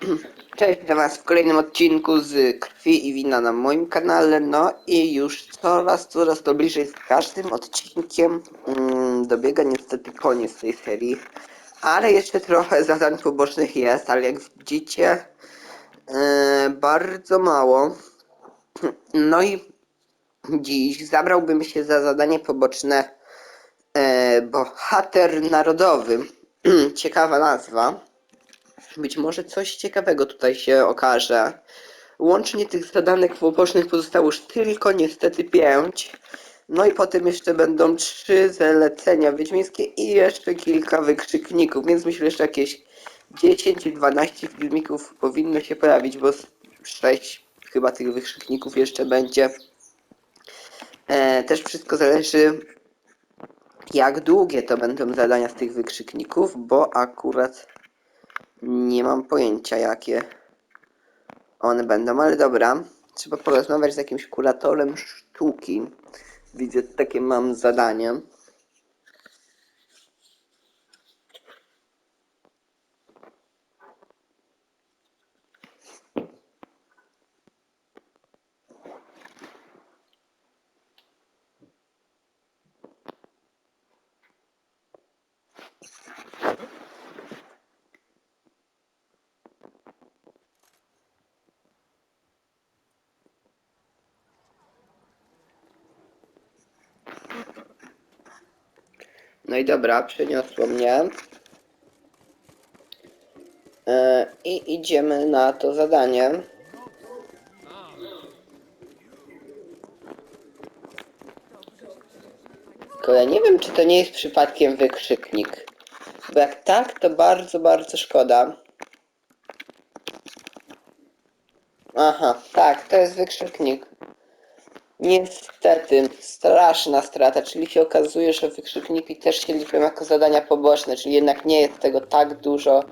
Cześć, witam was w kolejnym odcinku z Krwi i Wina na moim kanale. No i już coraz, coraz to bliżej z każdym odcinkiem mm, dobiega niestety koniec tej serii. Ale jeszcze trochę zadań pobocznych jest, ale jak widzicie, e, bardzo mało. No i dziś zabrałbym się za zadanie poboczne e, Bohater Narodowy. Ciekawa nazwa. Być może coś ciekawego tutaj się okaże. Łącznie tych zadanek pobocznych pozostało już tylko niestety pięć. No i potem jeszcze będą trzy zalecenia wiedźmińskie i jeszcze kilka wykrzykników, więc myślę, że jakieś 10-12 filmików powinno się pojawić, bo z 6 chyba tych wykrzykników jeszcze będzie. E, też wszystko zależy jak długie to będą zadania z tych wykrzykników, bo akurat nie mam pojęcia jakie one będą, ale dobra. Trzeba porozmawiać z jakimś kuratorem sztuki. Widzę, takie mam zadanie. No i dobra, przeniosło mnie. E, I idziemy na to zadanie. Tylko nie wiem, czy to nie jest przypadkiem wykrzyknik. Bo jak tak, to bardzo, bardzo szkoda. Aha, tak, to jest wykrzyknik. Niestety, straszna strata, czyli się okazuje, że wykrzykniki też się liczą jako zadania poboczne, czyli jednak nie jest tego tak dużo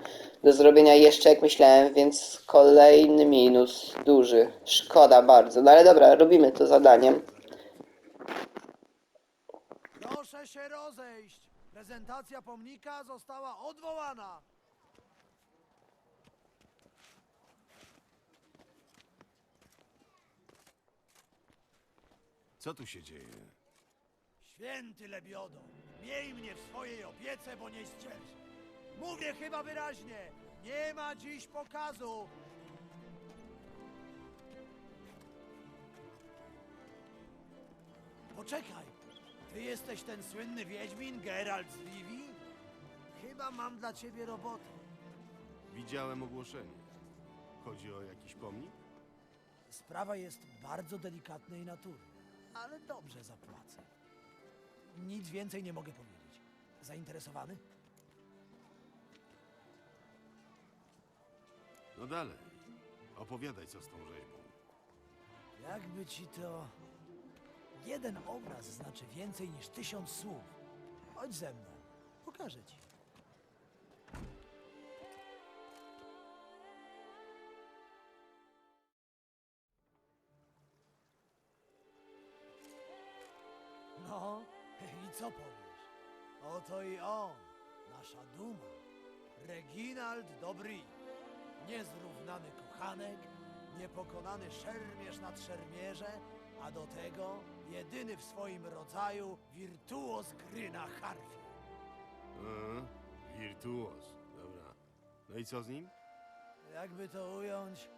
do zrobienia jeszcze jak myślałem, więc kolejny minus, duży. Szkoda bardzo, no ale dobra, robimy to zadaniem. Proszę się rozejść. Prezentacja pomnika została odwołana. Co tu się dzieje? Święty Lebiodo, miej mnie w swojej opiece, bo nie ścierż. Mówię chyba wyraźnie. Nie ma dziś pokazu. Poczekaj. Ty jesteś ten słynny wiedźmin Geralt z Rivii? Chyba mam dla ciebie robotę. Widziałem ogłoszenie. Chodzi o jakiś pomnik? Sprawa jest bardzo delikatnej natury, ale dobrze zapłacę. Nic więcej nie mogę powiedzieć. Zainteresowany? No dalej. Opowiadaj, co z tą rzeźbą. Jakby ci to. Jeden obraz znaczy więcej niż tysiąc słów. Chodź ze mną, pokażę ci. No, i co powiesz? Oto i on, nasza duma. Reginald Dobry. Niezrównany kochanek, niepokonany szermierz nad szermierze, a do tego jedyny w swoim rodzaju wirtuoz gry na harfie. A, wirtuoz. Dobra. No i co z nim? Jakby to ująć, yy,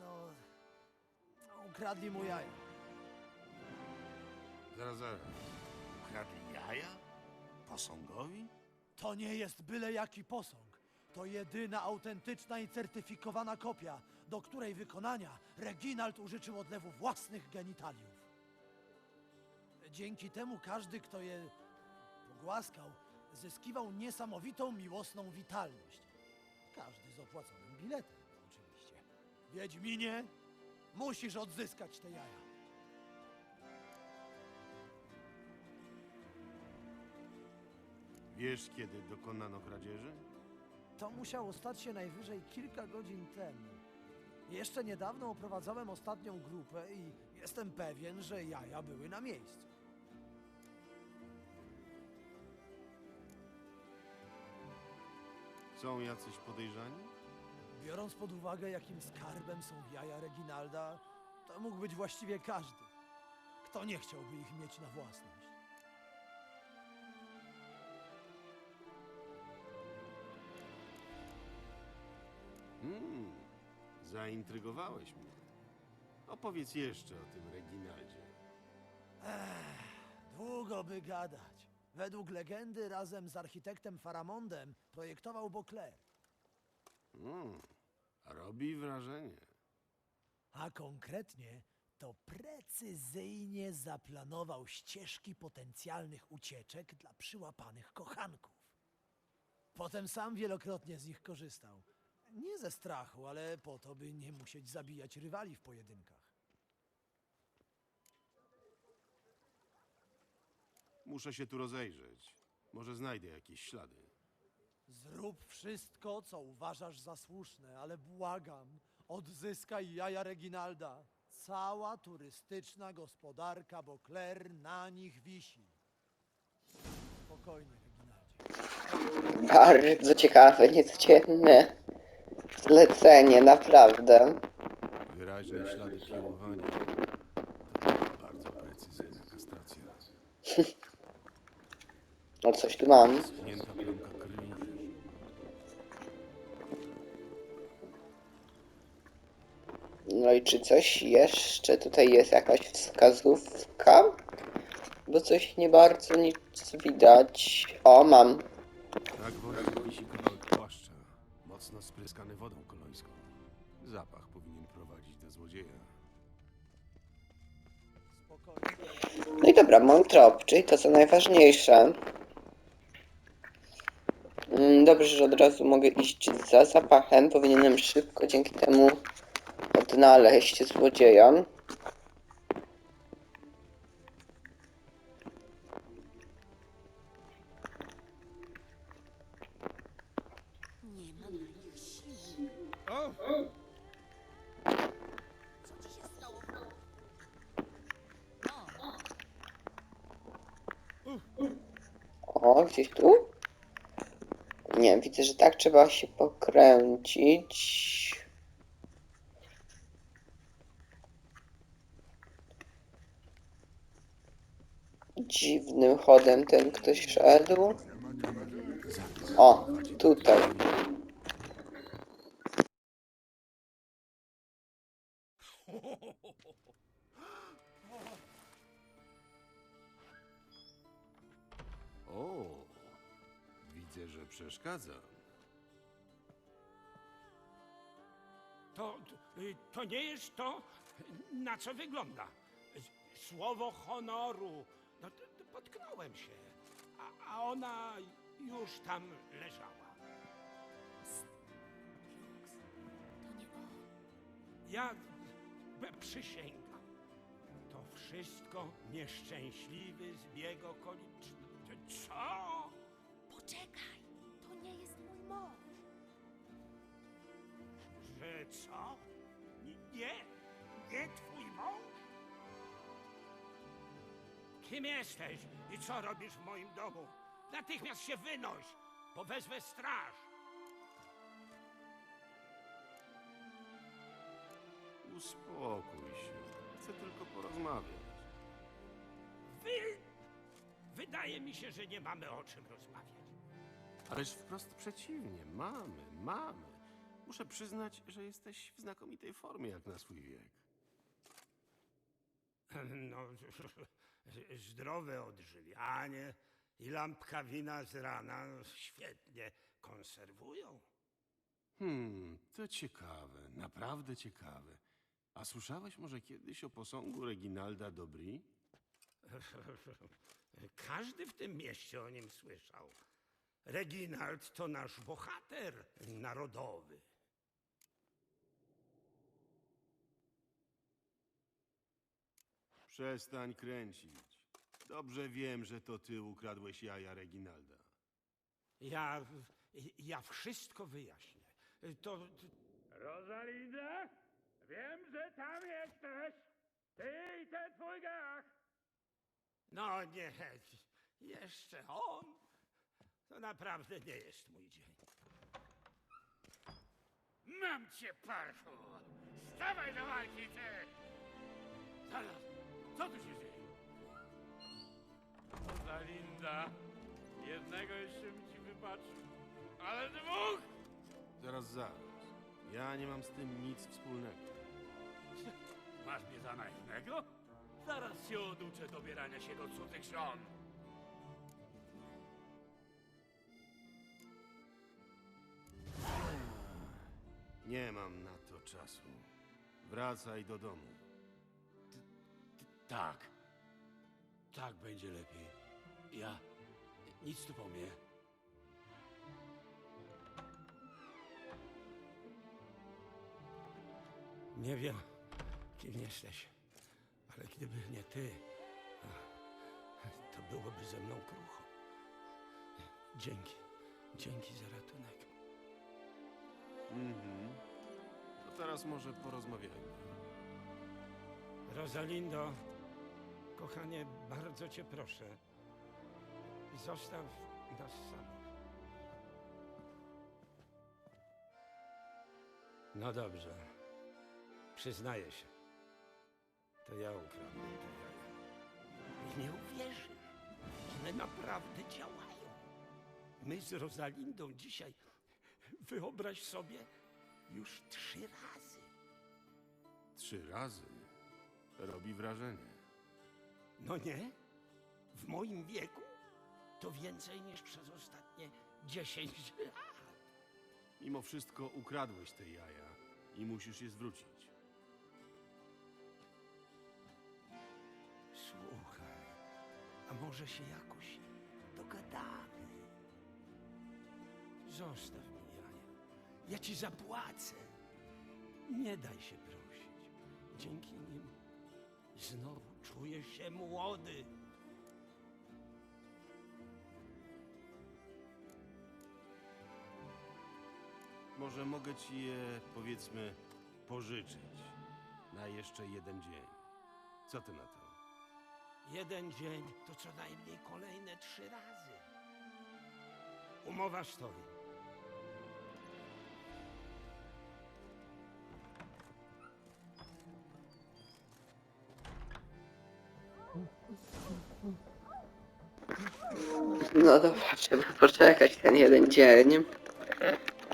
no, ukradli mu jaja. Zaraz, zaraz. Ukradli jaja? Posągowi? To nie jest byle jaki posąg. To jedyna autentyczna i certyfikowana kopia, do której wykonania Reginald użyczył odlewu własnych genitaliów. Dzięki temu każdy, kto je pogłaskał, zyskiwał niesamowitą miłosną witalność. Każdy z opłaconym biletem, oczywiście. Wiedźminie, musisz odzyskać te jaja. Wiesz, kiedy dokonano kradzieży? To musiało stać się najwyżej kilka godzin temu. Jeszcze niedawno oprowadzałem ostatnią grupę i jestem pewien, że jaja były na miejscu. Są jacyś podejrzani? Biorąc pod uwagę, jakim skarbem są jaja Reginalda, to mógł być właściwie każdy. Kto nie chciałby ich mieć na własność? Zaintrygowałeś mnie. Opowiedz jeszcze o tym Reginaldzie. Długo by gadać. Według legendy razem z architektem Faramondem projektował Beauclerc, Hmm, robi wrażenie. a konkretnie to precyzyjnie zaplanował ścieżki potencjalnych ucieczek dla przyłapanych kochanków. Potem sam wielokrotnie z nich korzystał. Nie ze strachu, ale po to, by nie musieć zabijać rywali w pojedynkach. Muszę się tu rozejrzeć. Może znajdę jakieś ślady. Zrób wszystko, co uważasz za słuszne, ale błagam, odzyskaj jaja Reginalda. Cała turystyczna gospodarka Beauclerc na nich wisi. Spokojnie, Reginaldzie. Bardzo ciekawe, niecodzienne zlecenie, naprawdę. Wyraźne ślady piłowania. To bardzo precyzyjna kastracja. No coś tu mam. Schnięta plamka krwi. No i czy coś jeszcze tutaj jest jakaś wskazówka? Bo coś nie bardzo nic widać. O, mam. Tak właśnie wisi mocno spryskany wodą kolońską. Zapach powinien prowadzić do złodzieja. No i dobra, mam trop, czyli to co najważniejsze. Mm, Dobrze, że od razu mogę iść za zapachem. Powinienem szybko dzięki temu odnaleźć złodzieja. Trzeba się pokręcić. Dziwnym chodem ten ktoś szedł. O, tutaj. O, widzę, że przeszkadzam. To, y, to nie jest to, na co wygląda. Słowo honoru. No, to- to potknąłem się, a, a ona już tam leżała. Lux, to nie on. Ja b- przysięgam. To wszystko nieszczęśliwy zbieg okoliczności. Co? Poczekaj, to nie jest mój mąż. Że co? Nie, nie twój mąż? Kim jesteś i co robisz w moim domu? Natychmiast się wynoś, bo wezwę straż. Uspokój się. Chcę tylko porozmawiać. Wy... Wydaje mi się, że nie mamy o czym rozmawiać. Ależ wprost przeciwnie. Mamy, mamy. Muszę przyznać, że jesteś w znakomitej formie jak na swój wiek. No, zdrowe odżywianie i lampka wina z rana świetnie konserwują. Hmm, to ciekawe, naprawdę ciekawe. A słyszałeś może kiedyś o posągu Reginalda Dobry? Każdy w tym mieście o nim słyszał. Reginald to nasz bohater narodowy. Przestań kręcić. Dobrze wiem, że to ty ukradłeś jaja Reginalda. Ja, ja wszystko wyjaśnię. To... Rosalinda? Wiem, że tam jesteś. Ty i ten twój gach. No nie, jeszcze on. To naprawdę nie jest mój dzień. Mam cię, parchu! Stawaj do walki, ty! Zaraz, co tu się dzieje? Rosalinda, jednego jeszcze bym ci wybaczył, ale dwóch! Zaraz, zaraz. Ja nie mam z tym nic wspólnego. Masz mnie za naiwnego? Zaraz się oduczę dobierania się do cudzych żon. Nie mam na to czasu. Wracaj do domu. Tak. Tak będzie lepiej. Ja nic tu po mnie. Nie wiem, kim jesteś, ale gdyby nie ty, to byłoby ze mną krucho. Dzięki. Dzięki za ratunek. Mhm. To teraz może porozmawiajmy. Rosalindo, kochanie, bardzo cię proszę, zostaw nas samych. No dobrze, przyznaję się. To ja ukradłem te jaja. I nie uwierzysz, one naprawdę działają. My z Rosalindą dzisiaj, wyobraź sobie, już trzy razy. Trzy razy. Robi wrażenie. No nie? W moim wieku to więcej niż przez ostatnie 10 lat. Mimo wszystko ukradłeś te jaja i musisz je zwrócić. Słuchaj, a może się jakoś dogadamy? Zostaw mi jaja. Ja ci zapłacę. Nie daj się prosić. Dzięki nim znowu czuję się młody. Może mogę ci je, powiedzmy, pożyczyć na jeszcze jeden dzień. Co ty na to? Jeden dzień to co najmniej kolejne trzy razy. Umowa stoi. No dobra, trzeba poczekać ten jeden dzień.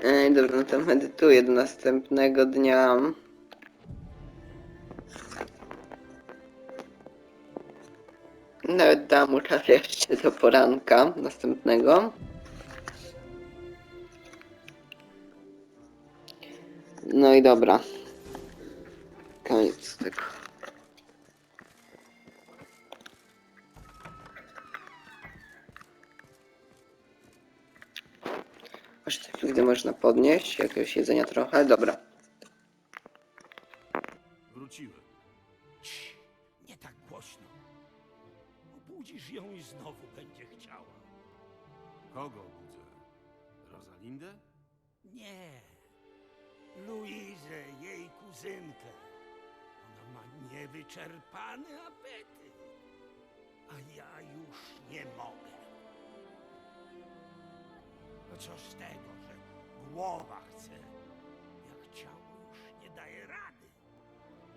Ej, dobra, no to medytuję do następnego dnia. Nawet dam mu czas jeszcze do poranka następnego. No i dobra. Koniec tego. Gdy można podnieść, jakiegoś jedzenia trochę, dobra. Wróciłem. Cii, nie tak głośno. Obudzisz ją i znowu będzie chciała. Kogo budzę? Rosalindę? Nie. Luizę, jej kuzynkę. Ona ma niewyczerpany apetyt. A ja już nie mogę. No co z tego, głowa chce, jak ciało już nie daje rady.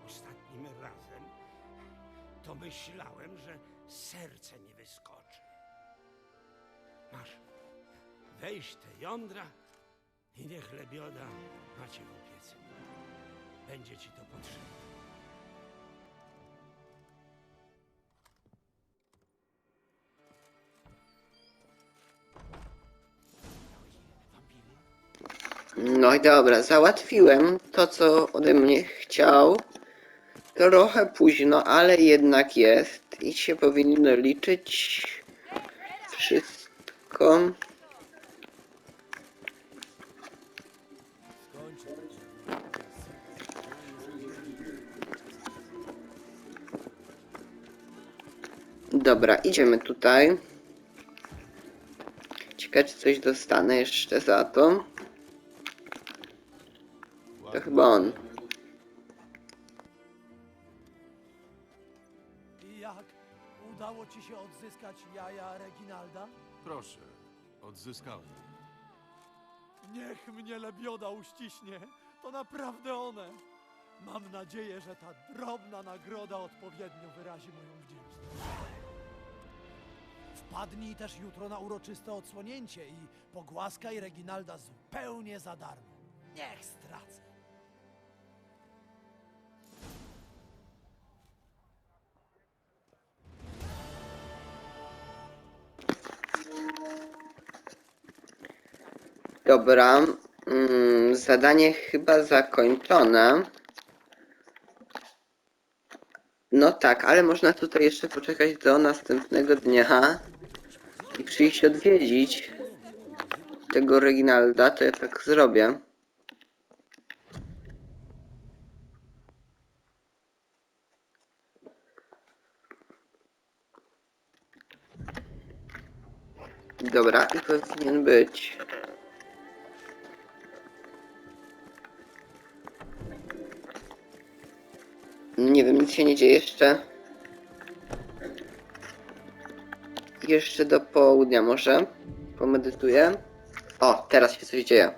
Ostatnim razem to myślałem, że serce mi wyskoczy. Masz, weź te jądra i niech lebioda macie w opiece. Będzie ci to potrzebne. Dobra, załatwiłem to, co ode mnie chciał. Trochę późno, ale jednak jest. I się powinno liczyć wszystko. Dobra, idziemy tutaj. Ciekawe, czy coś dostanę jeszcze za to. To chyba on. I jak? Udało ci się odzyskać jaja Reginalda? Proszę, odzyskałem. Niech mnie lebioda uściśnie. To naprawdę one. Mam nadzieję, że ta drobna nagroda odpowiednio wyrazi moją wdzięczność. Wpadnij też jutro na uroczyste odsłonięcie i pogłaskaj Reginalda zupełnie za darmo. Niech stracę. Dobra, mm, zadanie chyba zakończone. No tak, ale można tutaj jeszcze poczekać do następnego dnia i przyjść odwiedzić tego Reginalda, to ja tak zrobię. Dobra, i powinien być. Nie wiem, nic się nie dzieje jeszcze. Jeszcze do południa może. Pomedytuję. O, teraz się coś dzieje.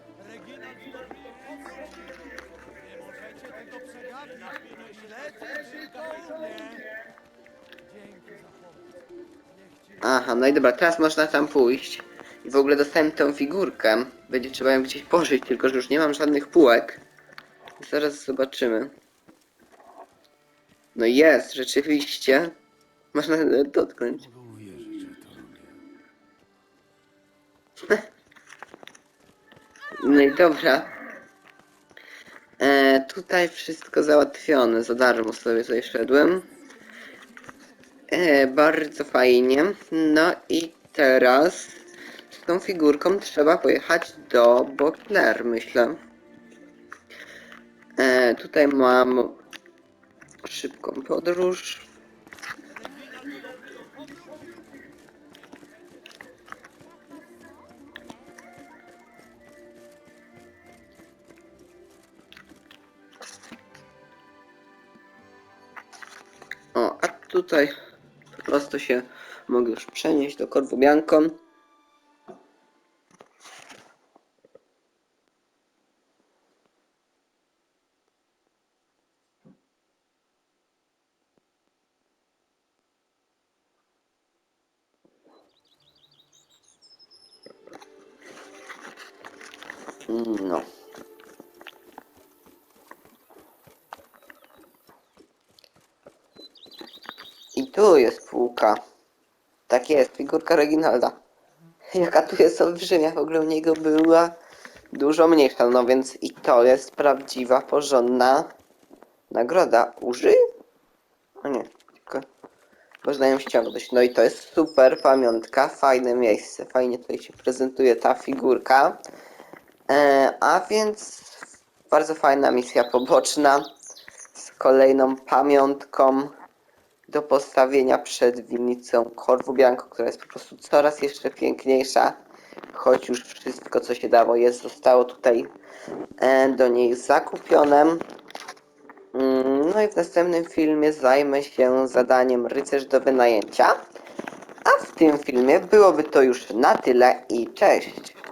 Aha, no i dobra, teraz można tam pójść. I w ogóle dostałem tą figurkę. Będzie trzeba ją gdzieś pożyć, tylko że już nie mam żadnych półek. Zaraz zobaczymy. No jest, rzeczywiście. Można dotknąć. No i dobra. E, tutaj wszystko załatwione. Za darmo sobie tutaj szedłem. E, bardzo fajnie. No i teraz z tą figurką trzeba pojechać do Botler, myślę. E, tutaj mam szybką podróż. O, a tutaj po prostu się mogę już przenieść do Corvo Bianco. No. I tu jest półka. Tak jest, figurka Reginalda. Jaka tu jest olbrzymia, w ogóle u niego była dużo mniejsza, no więc i to jest prawdziwa, porządna nagroda. Użyj? O nie, tylko można ją ściągnąć. No i to jest super pamiątka, fajne miejsce, fajnie tutaj się prezentuje ta figurka. E, a więc bardzo fajna misja poboczna z kolejną pamiątką do postawienia przed winnicą Corvu Bianco, która jest po prostu coraz jeszcze piękniejsza, choć już wszystko co się dało jest zostało tutaj e, do niej zakupione. Mm, No i w następnym filmie zajmę się zadaniem rycerz do wynajęcia. A w tym filmie byłoby to już na tyle i cześć!